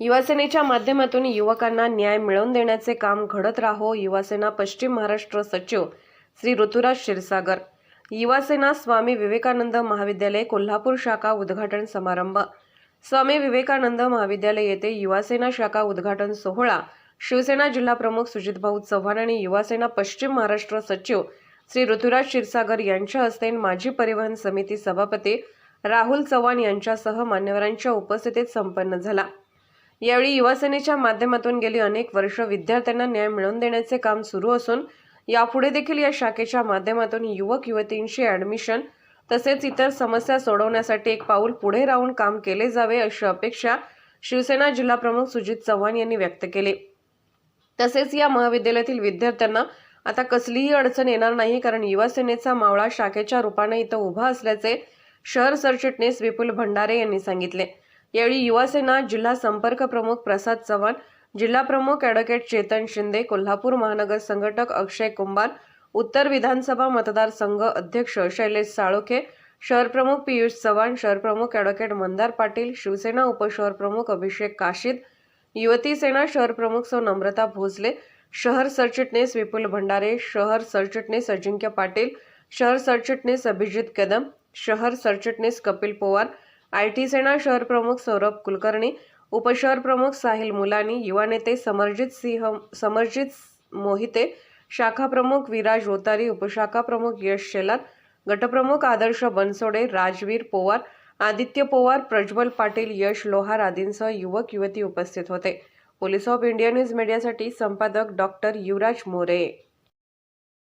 युवासेनेच्या माध्यमातून युवकांना न्याय मिळवून देण्याचे काम घडत राहो युवासेना पश्चिम महाराष्ट्र सचिव श्री ऋतुराज क्षीरसागर युवासेना स्वामी विवेकानंद महाविद्यालय कोल्हापूर शाखा उद्घाटन समारंभ स्वामी विवेकानंद महाविद्यालय येथे युवासेना शाखा उद्घाटन सोहळा शिवसेना जिल्हा प्रमुख सुजितभाऊ चव्हाण आणि युवासेना पश्चिम महाराष्ट्र सचिव श्री ऋतुराज क्षीरसागर यांच्या हस्ते माजी परिवहन समिती सभापती राहुल चव्हाण यांच्यासह मान्यवरांच्या उपस्थितीत संपन्न झाला. यावेळी युवासेनेच्या माध्यमातून गेली अनेक वर्ष विद्यार्थ्यांना न्याय मिळवून देण्याचे काम सुरू असून यापुढे देखील या शाखेच्या माध्यमातून युवक युवतींशी ॲडमिशन तसेच इतर समस्या सोडवण्यासाठी एक पाऊल पुढे राहून काम केले जावे अशी अपेक्षा शिवसेना जिल्हाप्रमुख सुजित चव्हाण यांनी व्यक्त केली. तसेच या महाविद्यालयातील विद्यार्थ्यांना आता कसलीही अडचण येणार नाही कारण युवासेनेचा मावळा शाखेच्या रूपाने इथं उभा असल्याचे शहर सरचिटणीस विपुल भंडारे यांनी सांगितले. यावेळी युवासेना जिल्हा संपर्क प्रमुख प्रसाद चव्हाण जिल्हा प्रमुख ॲडव्होकेट चेतन शिंदे कोल्हापूर महानगर संघटक अक्षय कुंभार उत्तर विधानसभा मतदारसंघ अध्यक्ष शैलेश साळोखे शहर प्रमुख पियुष चव्हाण शहर प्रमुख ॲडव्होकेट मंदार पाटील शिवसेना उपशहर प्रमुख अभिषेक काशीद युवती सेना शहर प्रमुख सौ नम्रता भोसले शहर सरचिटणीस विपुल भंडारे शहर सरचिटणीस अजिंक्य पाटील शहर सरचिटणीस अभिजित कदम शहर सरचिटणीस कपिल पवार आय टी सेना शहर प्रमुख सौरभ कुलकर्णी उपशहर प्रमुख साहिल मुलानी युवा नेते समरजित सिंह समरजित मोहिते शाखा प्रमुख विराज ओतारी उपशाखा प्रमुख यश शेलार गटप्रमुख आदर्श बनसोडे राजवीर पोवार आदित्य पोवार प्रज्वल पाटील यश लोहार आदींसह युवक युवती उपस्थित होते. पोलीस ऑफ इंडिया न्यूज मीडियासाठी संपादक डॉक्टर युवराज मोरे.